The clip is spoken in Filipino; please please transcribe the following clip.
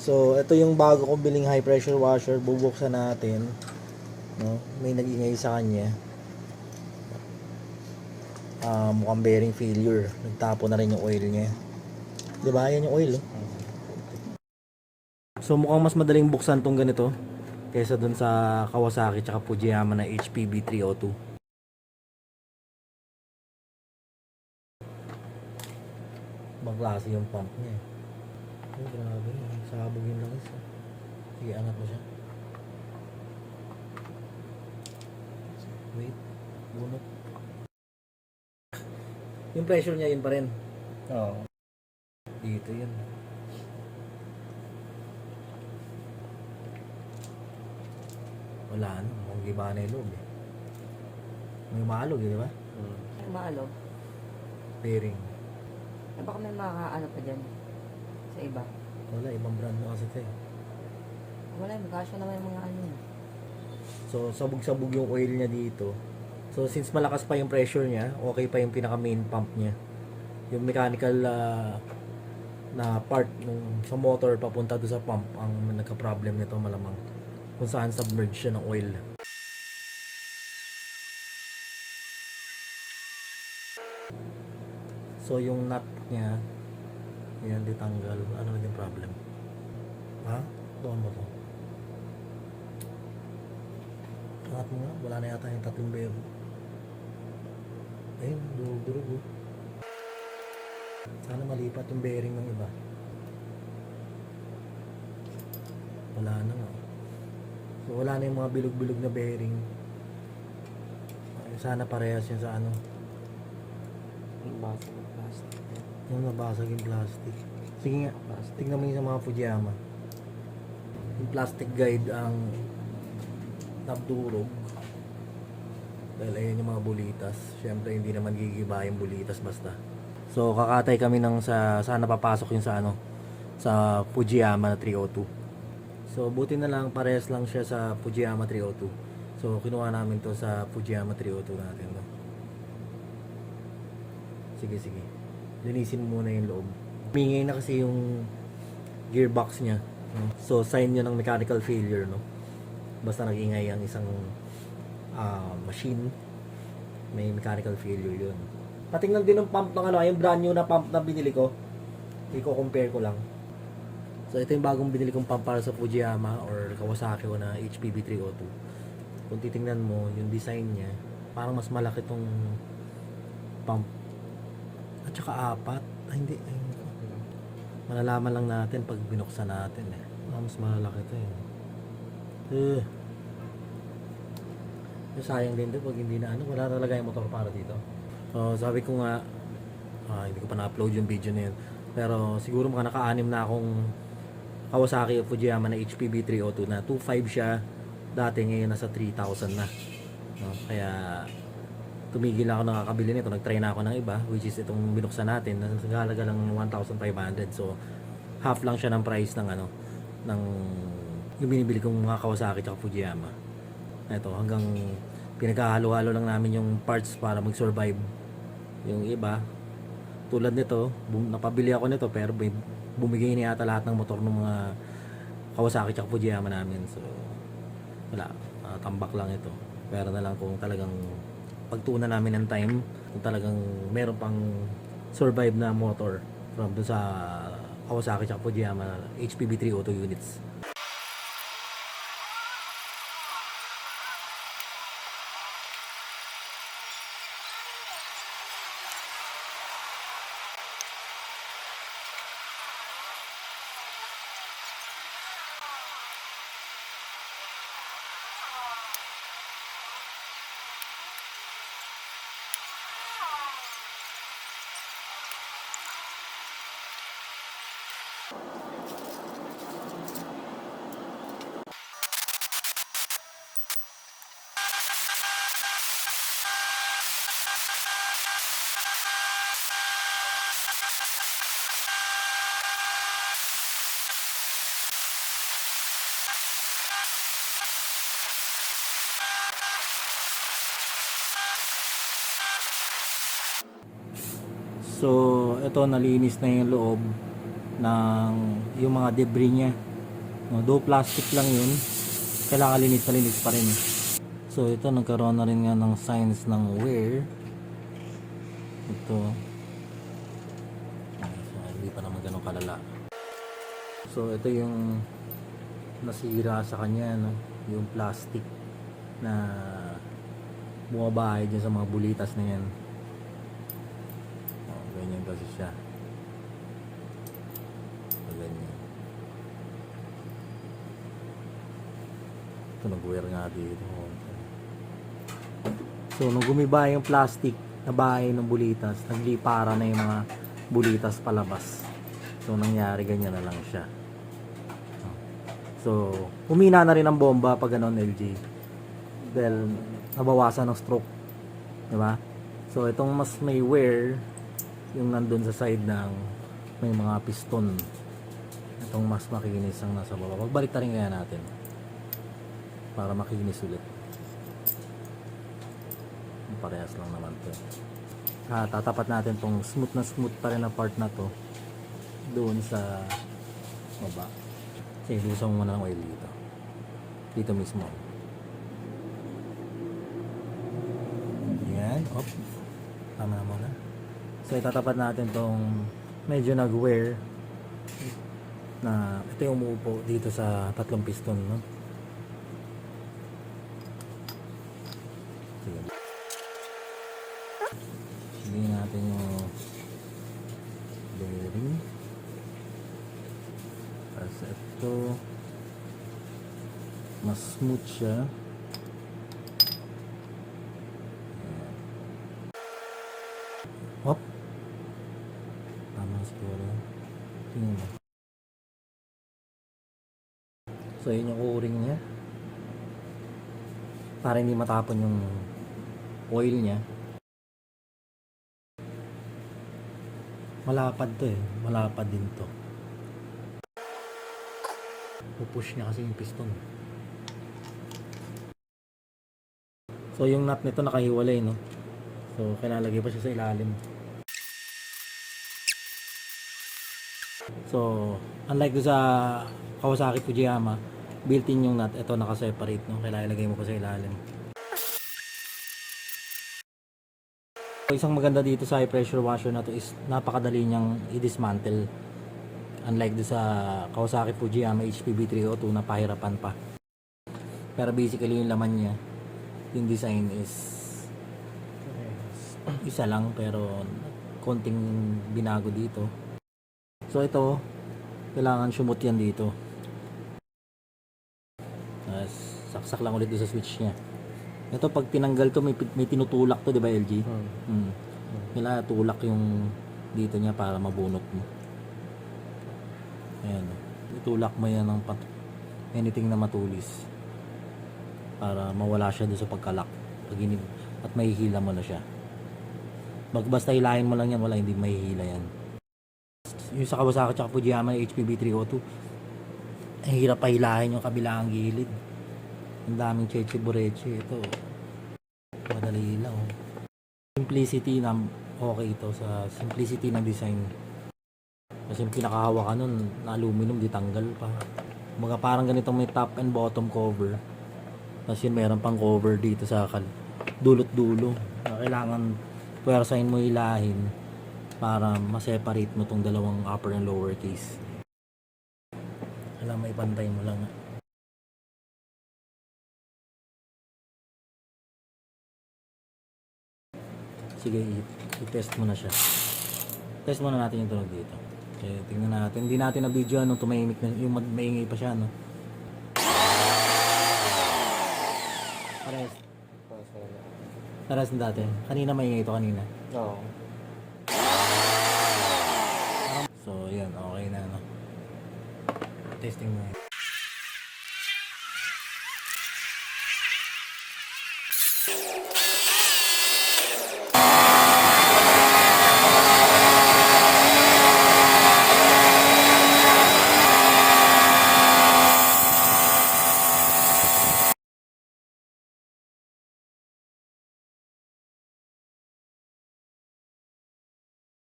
So, ito yung bago kong biling high pressure washer. Bubuksan natin. No? May nag-ingay sa kanya. Ah, mukhang bearing failure. Nagtapo na rin yung oil niya. 'Di ba? Yan yung oil. Oh. So, mukhang mas madaling buksan tong ganito kaysa dun sa Kawasaki tsaka Fujiyama na HPB 302. Ibang klase yung pump niya Oh, grabe. Sabog yung langis. eh. Sige, angat mo siya. Wait. Bunot. Yung pressure niya yun pa rin. Oo. Dito yun. Wala na. Mukhang giba na yung loob eh. May maalog eh, di ba? Hmm. Maalog. Bearing. Eh, baka may makaano pa dyan. Sa iba. Wala, ibang brand na kasi ito eh. Wala, magkasya naman yung mga ano yun. So, sabog-sabog yung oil niya dito. So, since malakas pa yung pressure niya, okay pa yung pinaka main pump niya. Yung mechanical ah, na part nung sa motor papunta doon sa pump ang nagka-problem nito malamang kung saan submerged siya ng oil. So, yung nut niya, yan, ditanggal. Ano naging problem? Ha? Doon mo to. Angat mo nga, wala na yata yung tatlong bebo. Ayun, durug-durug. Sana malipat yung bearing ng iba. Wala na nga. So, wala na yung mga bilog-bilog na bearing. Sana parehas yun sa ano. Yung basa ng plastic. Yung nabasag yung plastic. Sige nga, tignan mo yung sa mga Fujiyama. Yung plastic guide ang nabdurog. Dahil ayan yung mga bulitas. Siyempre hindi naman gigiba yung bulitas basta. So kakatay kami ng sa sana papasok yung sa ano sa Fujiyama na 302. So buti na lang parehas lang siya sa Fujiyama 302. So kinuha namin to sa Fujiyama 302 natin. No? Sige sige. Linisin mo muna yung loob. Mingay na kasi yung gearbox niya. no? So sign yun ng mechanical failure no. Basta nag-ingay ang isang ah, machine may mechanical failure yun. Patingnan din ng pump ng ano, yung brand new na pump na binili ko. I-compare ko lang. So ito yung bagong binili kong pump para sa Fujiyama or Kawasaki o na HPB 302. Kung titingnan mo yung design niya, parang mas malaki tong pump. At saka apat. Ay hindi. Ay, hindi ko. Malalaman lang natin pag binuksan natin eh. Ah, mas malaki to eh. Eh. Yung sayang din to pag hindi na ano, wala talaga yung motor para dito. So, sabi ko nga, ah, hindi ko pa na-upload yung video na yun. Pero siguro mga naka-anim na akong Kawasaki o Fujiyama na HPB 302 na 2.5 siya dati ngayon nasa 3,000 na. No? Kaya tumigil ako nakakabili nito. Nag-try na ako ng iba which is itong binuksan natin. Nagalaga lang 1,500. So half lang siya ng price ng ano ng yung binibili kong mga Kawasaki at Fujiyama. Ito hanggang pinaghahalo-halo lang namin yung parts para mag-survive. Yung iba tulad nito, bum, napabili ako nito pero bumigay na yata lahat ng motor ng mga Kawasaki at Fujiyama namin. So wala, ah, tambak lang ito. Pero na lang kung talagang pagtuunan namin ng time, kung talagang meron pang survive na motor from dun sa Kawasaki at Fujiyama HPB 302 units. So, ito nalinis na yung loob ng yung mga debris niya No, do plastic lang yun. Kailangan linis na linis pa rin. eh. So ito nagkaroon na rin nga ng signs ng wear. Ito. So, hindi pa naman ganun kalala. So ito yung nasira sa kanya no, yung plastic na bumabahay dyan sa mga bulitas na yan. Oh, ganyan kasi siya. Ganyan. Ito nag-wear nga dito. So, nung gumiba yung plastic na bahay ng bulitas, naglipara na yung mga bulitas palabas. So, nangyari ganyan na lang siya. So, umina na rin ang bomba pag ganon LG. Dahil nabawasan ng stroke. Di ba? So, itong mas may wear, yung nandun sa side ng may mga piston. Itong mas makinis ang nasa baba. Pagbalik na rin kaya natin. Para makinis ulit. Parehas lang naman to. Ah, tatapat natin tong smooth na smooth pa rin na part na to doon sa baba. Sige, lusaw mo muna ng oil dito. Dito mismo. Yan. Op. Tama na muna. So, itatapat natin tong medyo nag-wear na ito yung umuupo dito sa tatlong piston, no? Hindi natin yung bearing. Tapos ito mas smooth siya. Hop. Tama siguro. Tingnan mo. So, yun yung o-ring niya. Para hindi matapon yung oil niya. Malapad to eh. Malapad din to. Pupush niya kasi yung piston. So yung nut nito nakahiwalay no. So kailalagay pa siya sa ilalim. So unlike sa Kawasaki Fujiyama, built-in yung nut, ito naka-separate no. Kailangan ilagay mo pa sa ilalim. So, isang maganda dito sa high pressure washer na to is napakadali niyang i-dismantle. Unlike do sa Kawasaki Fujiyama HPB 302 na pahirapan pa. Pero basically yung laman niya, yung design is isa lang pero konting binago dito. So ito, kailangan sumot yan dito. Tapos saksak lang ulit doon sa switch niya. Ito pag tinanggal to may, may tinutulak to, 'di ba LG? Hmm. Hmm. Kailangan tulak yung dito niya para mabunot mo. Ayan. Itulak mo yan ng pat anything na matulis. Para mawala siya doon sa pagkalak. Pag at mahihila mo na siya. Bag basta hilahin mo lang yan, wala hindi mahihila yan. Yung sa Kawasaki tsaka Fujiyama HPB 302, ang hirap pahilahin yung kabilang gilid. Ang daming cheche bureche. Ito, madali lang. Simplicity na okay ito sa simplicity ng design. Kasi yung pinakahawakan nun, na aluminum, di tanggal pa. Mga parang ganitong may top and bottom cover. Tapos yun, meron pang cover dito sa kal- dulot-dulo. Na kailangan puwersahin mo ilahin para ma-separate mo tong dalawang upper and lower case. Kailangan maipantay mo lang. Sige, i-test mo na siya. Test muna natin yung tunog dito. Okay, tingnan natin. Hindi natin na video ano, tumahimik na, yung mag- maingay pa siya, no? Pares. Pares na dati. Kanina maingay ito kanina. Oo. So, yan. Okay na, no? Testing mo yan.